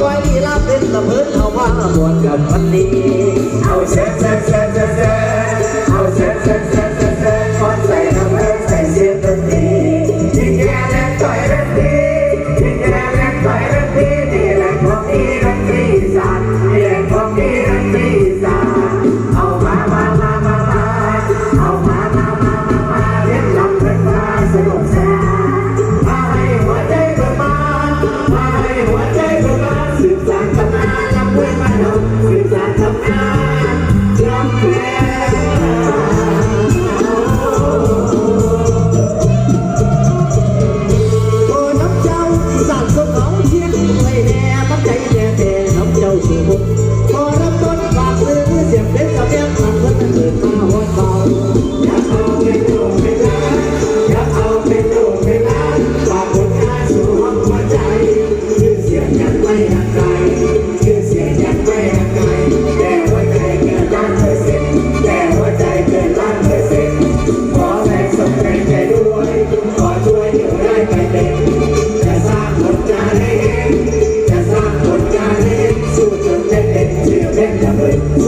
ก้อยลีลาเป็นละเพินเอาว่าบวนกับพันนี้เอาแซ่บ เ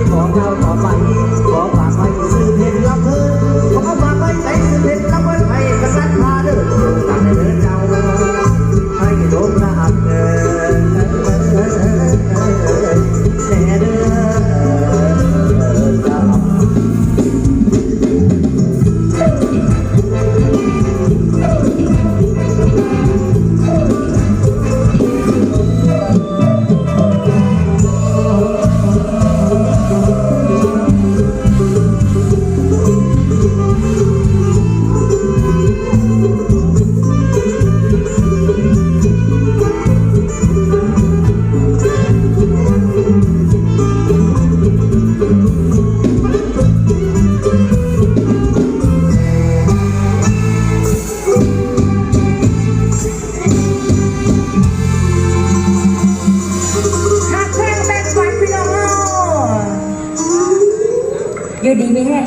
ที่ของเราต่อไป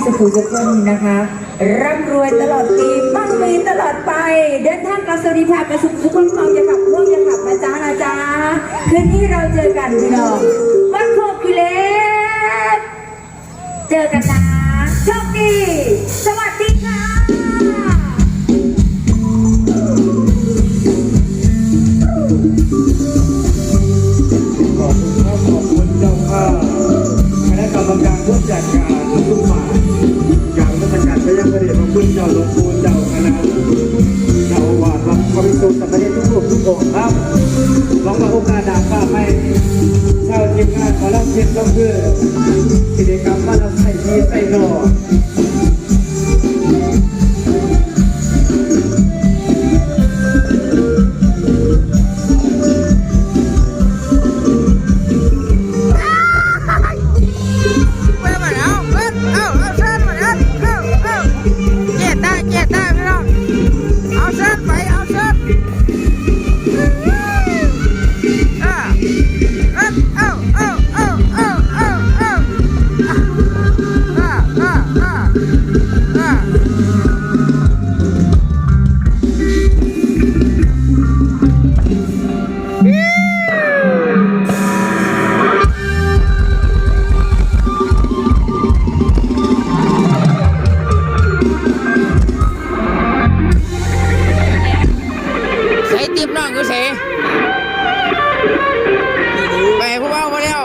สุขุทุกคนนะคะร่ำรวยตลอดปีมั่งมีตลอดไป เดินทางกลับสวัสดีภาพกระสุขทุกคนเมาอย่าขับพ่วงอย่าขับนะจ๊ะนะจ๊ะคืนนี้เราเจอกันพี่น้องวัดโคกกิเลสเจอกันนะโชคดี เดชพระคุณเจ้าหลวงปู่เจ้าคณะเจ้าอาวาสวัดพระวิสุทธิ์สัมปเดชทุกรูปทุกองค์ครับหวังว่าโอกาสดาฟ้าไม่เช่าทีมงานขอรับเพียงต้องเพื่อกิจกรรมบ้านเราใส่ดีใส่หน่อ ใส่ติ๊บน้องกูเสไปผู้เบามาแล้ว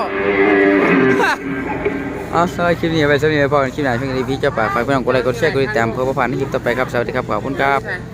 เอาสำหรับคลิปนี้ไปสำหรับพอกันคลิปไหน้าเพียงนี้พี่เจ้าป่าฝากพี่น้องกดไลค์กดแชร์กดติดตามเพื่อประพันธ์ในคลิปต่อไปครับ สวัสดีครับ ขอบคุณครับ